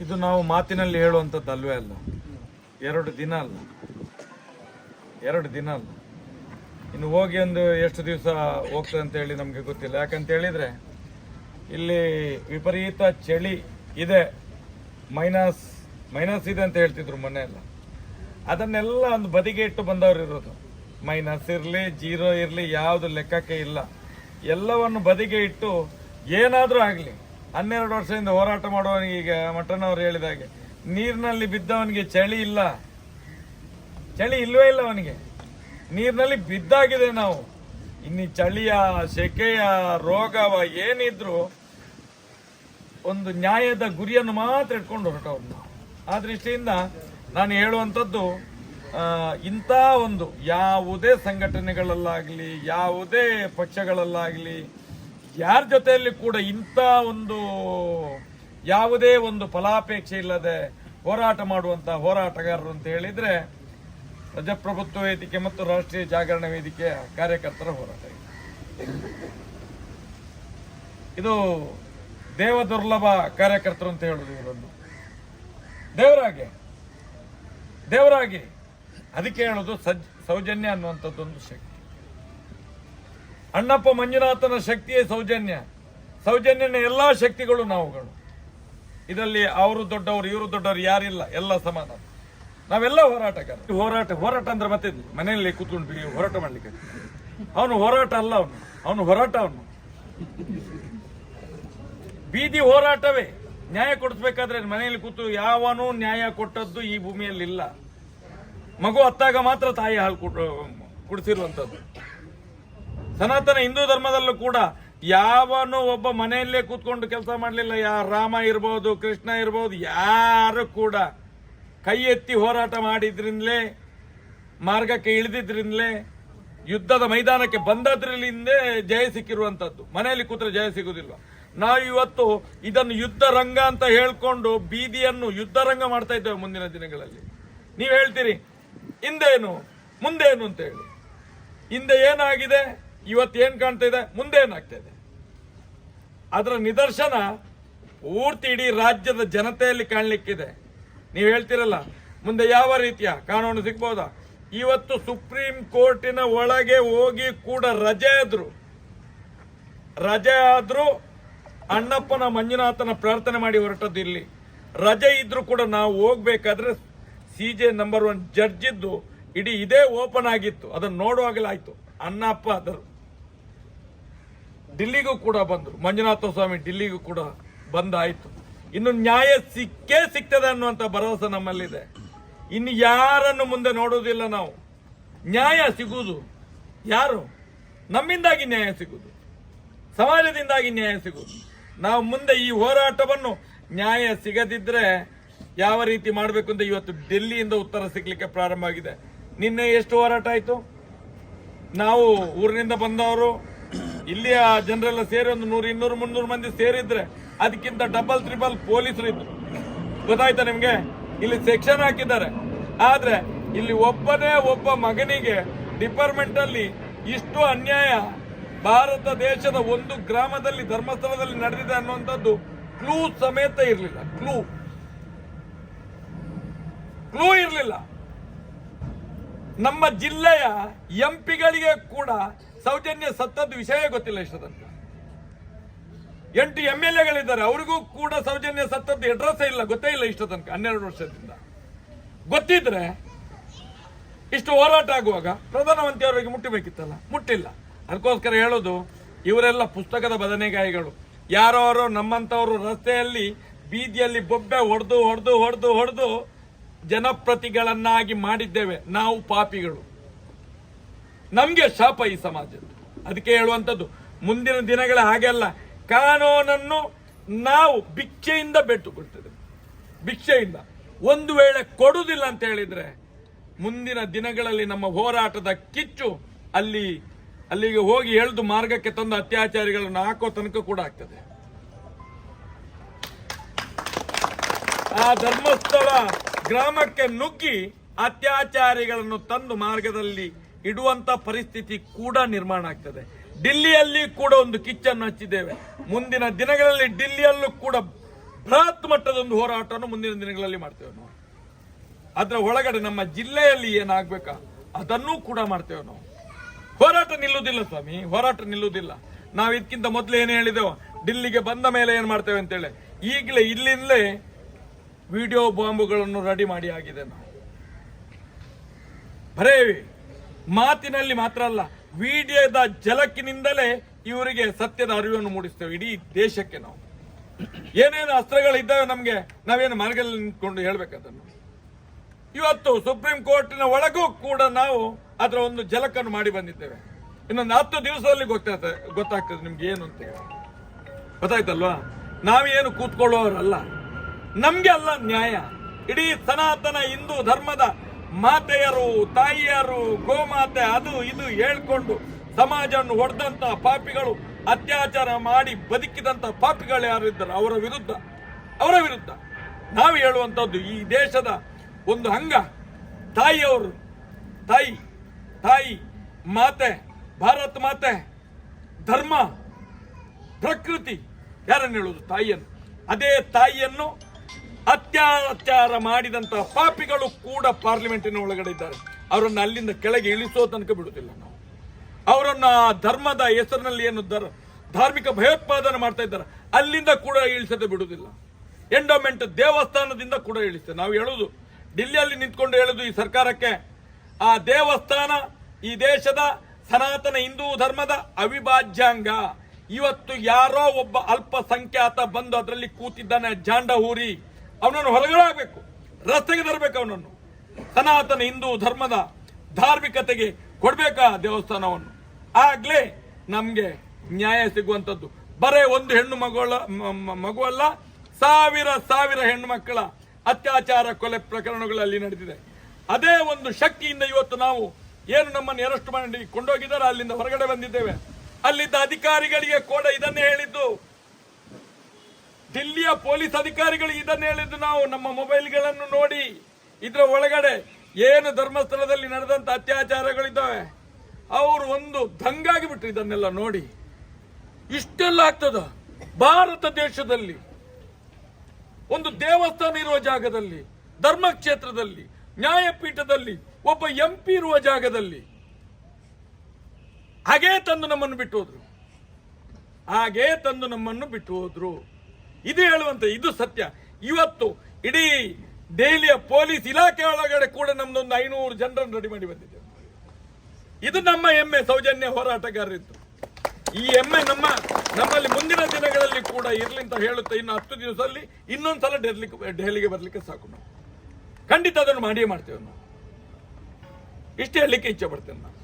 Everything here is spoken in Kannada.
ಇದು ನಾವು ಮಾತಿನಲ್ಲಿ ಹೇಳುವಂಥದ್ದು ಅಲ್ವೇ ಅಲ್ಲ? ಎರಡು ದಿನ ಅಲ್ಲ. ಎರಡು ದಿನ ಅಲ್ಲ. ಇನ್ನು ಹೋಗಿ ಒಂದು ಎಷ್ಟು ದಿವಸ ಹೋಗ್ತದೆ ಅಂತ ಹೇಳಿ ನಮಗೆ ಗೊತ್ತಿಲ್ಲ. ಯಾಕಂತ ಹೇಳಿದ್ರೆ, ಇಲ್ಲಿ ವಿಪರೀತ ಚಳಿ ಇದೆ. ಮೈನಸ್ ಮೈನಸ್ ಇದೆ ಅಂತ ಹೇಳ್ತಿದ್ರು ಮೊನ್ನೆ ಎಲ್ಲ. ಅದನ್ನೆಲ್ಲ ಒಂದು ಬದಿಗೆ ಇಟ್ಟು ಬಂದವರು ಇರೋದು. ಮೈನಸ್ ಇರಲಿ, ಜೀರೋ ಇರಲಿ, ಯಾವುದು ಲೆಕ್ಕಕ್ಕೆ ಇಲ್ಲ. ಎಲ್ಲವನ್ನು ಬದಿಗೆ ಇಟ್ಟು ಏನಾದರೂ ಆಗಲಿ. ಹನ್ನೆರಡು ವರ್ಷದಿಂದ ಹೋರಾಟ ಮಾಡುವವನಿಗೆ ಈಗ ಮಠನವರು ಹೇಳಿದಾಗೆ ಹೇಳಿದ ಹಾಗೆ, ನೀರಿನಲ್ಲಿ ಬಿದ್ದವನಿಗೆ ಚಳಿ ಇಲ್ಲ. ಚಳಿ ಇಲ್ಲವೇ ಇಲ್ಲ ಅವನಿಗೆ. ನೀರಿನಲ್ಲಿ ಬಿದ್ದಾಗಿದೆ ನಾವು. ಇನ್ನು ಚಳಿಯ, ಸೆಕೆಯ, ರೋಗವ ಏನಿದ್ರು ಒಂದು ನ್ಯಾಯದ ಗುರಿಯನ್ನು ಮಾತ್ರ ಇಟ್ಕೊಂಡು ಹೊರಟವ್ರು ನಾವು. ಆ ದೃಷ್ಟಿಯಿಂದ ನಾನು ಹೇಳುವಂಥದ್ದು ಇಂಥ ಒಂದು ಯಾವುದೇ ಸಂಘಟನೆಗಳಲ್ಲಾಗಲಿ, ಯಾವುದೇ ಪಕ್ಷಗಳಲ್ಲಾಗಲಿ ಯಾರ ಜೊತೆಯಲ್ಲಿ ಕೂಡ ಇಂಥ ಒಂದು ಯಾವುದೇ ಒಂದು ಫಲಾಪೇಕ್ಷೆ ಇಲ್ಲದೆ ಹೋರಾಟ ಮಾಡುವಂಥ ಹೋರಾಟಗಾರರು ಅಂತ ಹೇಳಿದ್ರೆ ಪ್ರಜಾಪ್ರಭುತ್ವ ವೇದಿಕೆ ಮತ್ತು ರಾಷ್ಟ್ರೀಯ ಜಾಗರಣ ವೇದಿಕೆಯ ಕಾರ್ಯಕರ್ತರ ಹೋರಾಟ ಇದು. ದೇವ ದುರ್ಲಭ ಕಾರ್ಯಕರ್ತರು ಅಂತ ಹೇಳುದು ಇವರನ್ನು. ದೇವರಾಗೆ. ದೇವರಾಗಿ. ಅದಕ್ಕೆ ಹೇಳೋದು ಸಜ್, ಸೌಜನ್ಯ ಅನ್ನುವಂಥದ್ದೊಂದು ಶಕ್ತಿ. ಅಣ್ಣಪ್ಪ ಮಂಜುನಾಥನ ಶಕ್ತಿಯೇ ಸೌಜನ್ಯ. ಸೌಜನ್ಯನ ಎಲ್ಲ ಶಕ್ತಿಗಳು ನಾವುಗಳು. ಇದರಲ್ಲಿ ಅವರು ದೊಡ್ಡವರು, ಇವರು ದೊಡ್ಡವರು ಯಾರಿಲ್ಲ, ಎಲ್ಲ ಸಮಾನ. ನಾವೆಲ್ಲ ಹೋರಾಟಗಾರ. ಹೋರಾಟ ಹೋರಾಟ ಅಂದ್ರೆ ಮತ್ತೆ. ಮನೆಯಲ್ಲಿ ಕೂತ್ಕೊಂಡು ಹೋರಾಟ ಮಾಡ್ಲಿಕ್ಕೆ. ಅವನು ಹೋರಾಟ ಅಲ್ಲ ಅವನು ಅವನು ಹೋರಾಟ ಅವನು. ಬೀದಿ ಹೋರಾಟವೇ. ನ್ಯಾಯ ಕೊಡಿಸ್ಬೇಕಾದ್ರೆ ಮನೆಯಲ್ಲಿ ಕೂತು ಯಾವನು ನ್ಯಾಯ ಕೊಟ್ಟದ್ದು ಈ ಭೂಮಿಯಲ್ಲಿ ಇಲ್ಲ ಮಗು ಅತ್ತಾಗ ಮಾತ್ರ ತಾಯಿ ಹಾಲು ಕುಡಿಸಿರುವಂತದ್ದು ಸನಾತನ ಹಿಂದೂ ಧರ್ಮದಲ್ಲೂ ಕೂಡ ಯಾವನು ಒಬ್ಬ ಮನೆಯಲ್ಲೇ ಕೂತ್ಕೊಂಡು ಕೆಲಸ ಮಾಡಲಿಲ್ಲ. ಯಾ ರಾಮ ಇರ್ಬೋದು, ಕೃಷ್ಣ ಇರ್ಬೋದು, ಯಾರು ಕೂಡ ಕೈ ಎತ್ತಿ ಹೋರಾಟ ಮಾಡಿದ್ರಿಂದಲೇ, ಮಾರ್ಗಕ್ಕೆ ಇಳಿದಿದ್ರಿಂದಲೇ, ಯುದ್ಧದ ಮೈದಾನಕ್ಕೆ ಬಂದದ್ರಲ್ಲಿಂದೇ ಜಯ ಸಿಕ್ಕಿರುವಂಥದ್ದು ಮನೆಯಲ್ಲಿ ಕೂತ್ರೆ ಜಯ ಸಿಗುವುದಿಲ್ಲ ನಾವು ಇವತ್ತು ಇದನ್ನು ಯುದ್ಧ ರಂಗ ಅಂತ ಹೇಳ್ಕೊಂಡು ಬೀದಿಯನ್ನು ಯುದ್ಧ ರಂಗ ಮಾಡ್ತಾ ಇದ್ದೇವೆ ಮುಂದಿನ ದಿನಗಳಲ್ಲಿ. ನೀವು ಹೇಳ್ತೀರಿ, ಹಿಂದೇನು, ಮುಂದೇನು ಅಂತ ಹೇಳಿ. ಹಿಂದೆ ಏನಾಗಿದೆ? ಇವತ್ತು ಏನು ಕಾಣ್ತಾ ಇದೆ? ಮುಂದೆ ಏನಾಗ್ತಾ ಇದೆ? ಅದರ ನಿದರ್ಶನ ಪೂರ್ತಿ ಇಡೀ ರಾಜ್ಯದ ಜನತೆಯಲ್ಲಿ ಕಾಣಲಿಕ್ಕಿದೆ. ನೀವು ಹೇಳ್ತಿರಲ್ಲ, ಮುಂದೆ ಯಾವ ರೀತಿಯ ಕಾನೂನು ಸಿಗ್ಬೋದಾ? ಇವತ್ತು ಸುಪ್ರೀಂ ಕೋರ್ಟಿನ ಒಳಗೆ ಹೋಗಿ ಕೂಡ ರಜೆ ಆದ್ರು. ರಜೆ ಆದರೂ ಅಣ್ಣಪ್ಪನ ಮಂಜುನಾಥನ ಪ್ರಾರ್ಥನೆ ಮಾಡಿ ಹೊರಟದ್ದು ಇಲ್ಲಿ. ರಜೆ ಇದ್ರು ಕೂಡ ನಾವು ಹೋಗ್ಬೇಕಾದ್ರೆ C J number one judge ಇದ್ದು ಇಡೀ ಇದೇ ಓಪನ್ ಆಗಿತ್ತು. ಅದನ್ನು ನೋಡುವಾಗಲೇ ಆಯಿತು ಅಣ್ಣಪ್ಪ ಅದರು ಡಿಲ್ಲಿಗೂ ಕೂಡ ಬಂದರು. ಮಂಜುನಾಥ ಸ್ವಾಮಿ ಡಿಲ್ಲಿಗೂ ಕೂಡ ಬಂದಾಯಿತು. ಇನ್ನು ನ್ಯಾಯ ಸಿಕ್ಕೇ ಸಿಗ್ತದೆ ಅನ್ನುವಂಥ ಭರವಸೆ ನಮ್ಮಲ್ಲಿದೆ. ಇನ್ನು ಯಾರನ್ನು ಮುಂದೆ ನೋಡುವುದಿಲ್ಲ ನಾವು. ನ್ಯಾಯ ಸಿಗುವುದು. ಯಾರು? ನಮ್ಮಿಂದಾಗಿ ನ್ಯಾಯ ಸಿಗುವುದು. ಸಮಾಜದಿಂದಾಗಿ ನ್ಯಾಯ ಸಿಗುವುದು. ನಾವು ಮುಂದೆ ಈ ಹೋರಾಟವನ್ನು ನ್ಯಾಯ ಸಿಗದಿದ್ದರೆ ಯಾವ ರೀತಿ ಮಾಡಬೇಕು ಅಂತ ಇವತ್ತು ಡೆಲ್ಲಿಯಿಂದ ಉತ್ತರ ಸಿಗ್ಲಿಕ್ಕೆ ಪ್ರಾರಂಭ ಆಗಿದೆ. ನಿನ್ನೆ ಎಷ್ಟು ಹೋರಾಟ ಆಯಿತು? ನಾವು ಊರಿನಿಂದ ಬಂದವರು ಇಲ್ಲಿಯ ಜನರೆಲ್ಲ ಸೇರಿ ಒಂದು ನೂರು, ಇನ್ನೂರು, ಮುನ್ನೂರು ಮಂದಿ ಸೇರಿದ್ರೆ ಅದಕ್ಕಿಂತ ಡಬಲ್ ತ್ರಿಬಲ್ ಪೊಲೀಸರು ಇದ್ರು. ಗೊತ್ತಾಯ್ತಾ ನಿಮ್ಗೆ? ಇಲ್ಲಿ ಸೆಕ್ಷನ್ ಹಾಕಿದ್ದಾರೆ. ಆದ್ರೆ ಇಲ್ಲಿ ಒಬ್ಬನೇ ಒಬ್ಬ ಮಗನಿಗೆ ಡಿಪಾರ್ಟ್ಮೆಂಟ್ ಅಲ್ಲಿ ಇಷ್ಟು ಅನ್ಯಾಯ ಭಾರತ ದೇಶದ ಒಂದು ಗ್ರಾಮದಲ್ಲಿ, ಧರ್ಮಸ್ಥಳದಲ್ಲಿ ನಡೆದಿದೆ ಅನ್ನುವಂಥದ್ದು ಕ್ಲೂ ಸಮೇತ ಇರಲಿಲ್ಲ. ಕ್ಲೂ ಕ್ಲೂ ಇರಲಿಲ್ಲ. ನಮ್ಮ ಜಿಲ್ಲೆಯ ಎಂಪಿಗಳಿಗೆ ಕೂಡ ಸೌಜನ್ಯ ಸತ್ತದ್ದು ವಿಷಯ ಗೊತ್ತಿಲ್ಲ ಇಷ್ಟ ಎಂಟು ಎಂ ಎಲ್ ಎಗಳಿದ್ದಾರೆ ಅವ್ರಿಗೂ ಕೂಡ ಸೌಜನ್ಯ ಸತ್ತದ್ದು ಅಡ್ರೆಸ್ ಇಲ್ಲ, ಗೊತ್ತೇ ಇಲ್ಲ ಇಷ್ಟ ತನಕ ಹನ್ನೆರಡು ವರ್ಷದಿಂದ. ಗೊತ್ತಿದ್ರೆ ಇಷ್ಟು ಹೋರಾಟ ಆಗುವಾಗ ಪ್ರಧಾನಮಂತ್ರಿ ಅವರಿಗೆ ಮುಟ್ಟಬೇಕಿತ್ತಲ್ಲ? ಮುಟ್ಟಿಲ್ಲ. ಅದಕ್ಕೋಸ್ಕರ ಹೇಳೋದು, ಇವರೆಲ್ಲ ಪುಸ್ತಕದ ಬದನೆಗಾಯಿಗಳು ಯಾರೋ ನಮ್ಮಂತವರು ರಸ್ತೆಯಲ್ಲಿ, ಬೀದಿಯಲ್ಲಿ ಬೊಬ್ಬೆ ಹೊಡೆದು ಹೊಡೆದು ಹೊಡೆದು ಹೊಡೆದು ಜನಪ್ರತಿಗಳನ್ನಾಗಿ ಮಾಡಿದ್ದೇವೆ. ನಾವು ಪಾಪಿಗಳು. ನಮ್ಗೆ ಶಾಪ ಈ ಸಮಾಜದ್ದು. ಅದಕ್ಕೆ ಹೇಳುವಂಥದ್ದು, ಮುಂದಿನ ದಿನಗಳ ಹಾಗೆಲ್ಲ ಕಾನೂನನ್ನು ನಾವು ಭಿಕ್ಷೆಯಿಂದ ಬೆಟ್ಟು ಕೊಡ್ತೇವೆ ಭಿಕ್ಷೆಯಿಂದ. ಒಂದು ವೇಳೆ ಕೊಡುವುದಿಲ್ಲ ಅಂತ ಹೇಳಿದ್ರೆ, ಮುಂದಿನ ದಿನಗಳಲ್ಲಿ ನಮ್ಮ ಹೋರಾಟದ ಕಿಚ್ಚು ಅಲ್ಲಿ, ಅಲ್ಲಿಗೆ ಹೋಗಿ ಎಳೆದು ಮಾರ್ಗಕ್ಕೆ ತಂದ ಅತ್ಯಾಚಾರಿಗಳನ್ನು ಹಾಕೋ ತನಕ ಕೂಡ ಆಗ್ತದೆ. ಆ ಧರ್ಮಸ್ಥಳ ಗ್ರಾಮಕ್ಕೆ ನುಗ್ಗಿ ಅತ್ಯಾಚಾರಿಗಳನ್ನು ತಂದು ಮಾರ್ಗದಲ್ಲಿ ಇಡುವಂತ ಪರಿಸ್ಥಿತಿ ಕೂಡ ನಿರ್ಮಾಣ ಆಗ್ತದೆ. ಡಿಲ್ಲಿಯಲ್ಲಿ ಕೂಡ ಒಂದು ಕಿಚ್ಚನ್ನು ಹಚ್ಚಿದ್ದೇವೆ. ಮುಂದಿನ ದಿನಗಳಲ್ಲಿ ಡಿಲ್ಲಿಯಲ್ಲೂ ಕೂಡ ಬೃಹತ್ ಮಟ್ಟದ ಒಂದು ಹೋರಾಟವನ್ನು ಮುಂದಿನ ದಿನಗಳಲ್ಲಿ ಮಾಡ್ತೇವೆ ನಾವು. ಅದರ ಒಳಗಡೆ ನಮ್ಮ ಜಿಲ್ಲೆಯಲ್ಲಿ ಏನಾಗಬೇಕಾ? ಅದನ್ನೂ ಕೂಡ ಮಾಡ್ತೇವೆ ನಾವು. ಹೋರಾಟ ನಿಲ್ಲುವುದಿಲ್ಲ ಸ್ವಾಮಿ, ಹೋರಾಟ ನಿಲ್ಲುವುದಿಲ್ಲ. ನಾವು ಇದಕ್ಕಿಂತ ಮೊದಲು ಏನು ಹೇಳಿದೆವು? ಡಿಲ್ಲಿಗೆ ಬಂದ ಮೇಲೆ ಏನು ಮಾಡ್ತೇವೆ ಅಂತೇಳಿ. ಈಗಲೇ ಇಲ್ಲಿಂದಲೇ ವಿಡಿಯೋ ಬಾಂಬುಗಳನ್ನು ರೆಡಿ ಮಾಡಿ ಆಗಿದೆ ನಾವು. ಬರೇ ಮಾತಿನಲ್ಲಿ ಮಾತ್ರ ಅಲ್ಲ, ವಿಡಿಯೋದ ಜಲಕ್ಕಿನಿಂದಲೇ ಇವರಿಗೆ ಸತ್ಯದ ಅರಿವನ್ನು ಮೂಡಿಸ್ತೇವೆ ಇಡೀ ದೇಶಕ್ಕೆ ನಾವು. ಏನೇನು ಅಸ್ತ್ರಗಳಿದ್ದಾವೆ ನಮಗೆ ನಾವೇನು ಮನೆಗಳಲ್ಲಿ ನಿಂತ್ಕೊಂಡು ಹೇಳ್ಬೇಕದನ್ನು. ಇವತ್ತು ಸುಪ್ರೀಂ ಕೋರ್ಟಿನ ಒಳಗೂ ಕೂಡ ನಾವು ಅದರ ಒಂದು ಜಲಕನ್ನು ಮಾಡಿ ಬಂದಿದ್ದೇವೆ. ಇನ್ನೊಂದು ಹತ್ತು ದಿವಸದಲ್ಲಿ ಗೊತ್ತಾಗ್ತದೆ ಗೊತ್ತಾಗ್ತದೆ ನಿಮ್ಗೆ ಏನು ಅಂತ ಗೊತ್ತಾಯ್ತಲ್ವಾ? ನಾವೇನು ಕೂತ್ಕೊಳ್ಳೋರಲ್ಲ. ನಮ್ಗೆ ಅಲ್ಲ ನ್ಯಾಯ. ಇಡೀ ಸನಾತನ ಹಿಂದೂ ಧರ್ಮದ ಮಾತೆಯರು, ತಾಯಿಯರು, ಗೋಮಾತೆ, ಅದು ಇದು ಹೇಳ್ಕೊಂಡು ಸಮಾಜವನ್ನು ಹೊಡೆದಂತ ಪಾಪಿಗಳು, ಅತ್ಯಾಚಾರ ಮಾಡಿ ಬದುಕಿದಂತ ಪಾಪಿಗಳು ಯಾರು ಇದ್ದಾರೆ? ಅವರ ವಿರುದ್ಧ. ಅವರ ವಿರುದ್ಧ. ನಾವು ಹೇಳುವಂತದ್ದು ಈ ದೇಶದ ಒಂದು ಅಂಗ, ತಾಯಿಯವರು. ತಾಯಿ ತಾಯಿ, ಮಾತೆ, ಭಾರತ್ ಮಾತೆ, ಧರ್ಮ, ಪ್ರಕೃತಿ, ಯಾರನ್ನು ಹೇಳುವುದು? ತಾಯಿಯನ್ನು. ಅದೇ ತಾಯಿಯನ್ನು ಅತ್ಯಾಚಾರ ಮಾಡಿದಂತಹ ಪಾಪಿಗಳು ಕೂಡ ಪಾರ್ಲಿಮೆಂಟಿನ ಒಳಗಡೆ ಇದ್ದಾರೆ. ಅವರನ್ನು ಅಲ್ಲಿಂದ ಕೆಳಗೆ ಇಳಿಸೋ ತನಕ ಬಿಡುತ್ತಿಲ್ಲ ನಾವು. ಅವರನ್ನು ಧರ್ಮದ ಹೆಸರಿನಲ್ಲಿ ಏನು ಧರ್- ಧಾರ್ಮಿಕ ಭಯೋತ್ಪಾದನೆ ಮಾಡ್ತಾ ಇದ್ದಾರೆ. ಅಲ್ಲಿಂದ ಕೂಡ ಇಳಿಸದೆ ಬಿಡುವುದಿಲ್ಲ. ಎಂಡೋಮೆಂಟ್ ದೇವಸ್ಥಾನದಿಂದ ಕೂಡ ಇಳಿಸ್ತೇವೆ ನಾವು ಹೇಳುದು ಡಿಲ್ಲಿಯಲ್ಲಿ ನಿಂತ್ಕೊಂಡು ಹೇಳುದು ಈ ಸರ್ಕಾರಕ್ಕೆ, ಆ ದೇವಸ್ಥಾನ ಈ ದೇಶದ ಸನಾತನ ಹಿಂದೂ ಧರ್ಮದ ಅವಿಭಾಜ್ಯಾಂಗ. ಇವತ್ತು ಯಾರೋ ಒಬ್ಬ ಅಲ್ಪಸಂಖ್ಯಾತ ಬಂದು ಅದರಲ್ಲಿ ಕೂತಿದ್ದಾನೆ ಜಾಂಡ ಹೂರಿ ಅವನನ್ನು ಆಗ್ಬೇಕು ರಸ್ತೆಗೆ ತರಬೇಕು ಅವನನ್ನು. ಸನಾತನ ಹಿಂದೂ ಧರ್ಮದ ಧಾರ್ಮಿಕತೆಗೆ ಕೊಡಬೇಕಾ ದೇವಸ್ಥಾನವನ್ನು? ಆಗಲೇ ನಮಗೆ ನ್ಯಾಯ ಸಿಗುವಂಥದ್ದು. ಬರೇ ಒಂದು ಹೆಣ್ಣು ಮಗುಳ, ಮ- ಮ- ಮಗುವಲ್ಲ ಸಾವಿರ ಸಾವಿರ ಹೆಣ್ಣು ಮಕ್ಕಳ ಅತ್ಯಾಚಾರ ಕೊಲೆ ಪ್ರಕರಣಗಳಲ್ಲಿ ನಡೆದಿದೆ. ಅದೇ ಒಂದು ಶಕ್ತಿಯಿಂದ ಇವತ್ತು ನಾವು ಏನು ನಮ್ಮನ್ನು ಎರಷ್ಟು ಮಾಡಿ ಕೊಂಡೋಗಿದ್ದಾರೆ, ಅಲ್ಲಿಂದ ಹೊರಗಡೆ ಬಂದಿದ್ದೇವೆ. ಅಲ್ಲಿದ್ದ ಅಧಿಕಾರಿಗಳಿಗೆ ಕೂಡ ಇದನ್ನೇ ಹೇಳಿದ್ದು. ದಿಲ್ಲಿಯ ಪೊಲೀಸ್ ಅಧಿಕಾರಿಗಳು ಇದನ್ನ ಹೇಳಿದ್ದು ನಾವು ನಮ್ಮ ಮೊಬೈಲ್ಗಳನ್ನು ನೋಡಿ ಇದರ ಒಳಗಡೆ ಏನು ಧರ್ಮಸ್ಥಳದಲ್ಲಿ ನಡೆದಂತ ಅತ್ಯಾಚಾರಗಳಿದ್ದಾವೆ, ಅವರು ಒಂದು ದಂಗಾಗಿ ಬಿಟ್ಟರು ಇದನ್ನೆಲ್ಲ ನೋಡಿ. ಇಷ್ಟೆಲ್ಲ ಆಗ್ತದ? ಭಾರತ ದೇಶದಲ್ಲಿ, ಒಂದು ದೇವಸ್ಥಾನ ಇರುವ ಜಾಗದಲ್ಲಿ, ಧರ್ಮಕ್ಷೇತ್ರದಲ್ಲಿ, ನ್ಯಾಯಪೀಠದಲ್ಲಿ, ಒಬ್ಬ ಎಂ ಪಿ ಇರುವ ಜಾಗದಲ್ಲಿ, ಹಾಗೇ ತಂದು ನಮ್ಮನ್ನು ಬಿಟ್ಟು ಹೋದ್ರು. ಹಾಗೇ ತಂದು ನಮ್ಮನ್ನು ಬಿಟ್ಟು ಹೋದ್ರು. ಇದು ಹೇಳುವಂತ, ಇದು ಸತ್ಯ. ಇವತ್ತು ಇಡೀ ದೆಹಲಿಯ ಪೊಲೀಸ್ ಇಲಾಖೆ ಒಳಗಡೆ ಕೂಡ ನಮ್ದೊಂದು ಐನೂರು ಜನರನ್ನು ರೆಡಿ ಮಾಡಿ ಬಂದಿದ್ದೇವೆ. ಇದು ನಮ್ಮ ಹೆಮ್ಮೆ, ಸೌಜನ್ಯ ಹೋರಾಟಗಾರರಿತ್ತು ಈ ಹೆಮ್ಮೆ ನಮ್ಮ, ನಮ್ಮಲ್ಲಿ ಮುಂದಿನ ದಿನಗಳಲ್ಲಿ ಕೂಡ ಇರಲಿ ಅಂತ ಹೇಳುತ್ತೆ ಇನ್ನು ಹತ್ತು ದಿವಸದಲ್ಲಿ ಇನ್ನೊಂದ್ಸಲ ಡೆಲ್ಲಿಗೆ ಡೆಹಲಿಗೆ ಬರಲಿಕ್ಕೆ ಸಾಕು ಖಂಡಿತ ಅದನ್ನು ಮಾಡಿಯೇ ಮಾಡ್ತೇವೆ ನಾವು. ಇಷ್ಟೇ ಹೇಳಲಿಕ್ಕೆ ಇಚ್ಛೆ ಪಡ್ತೇನೆ ನಾನು.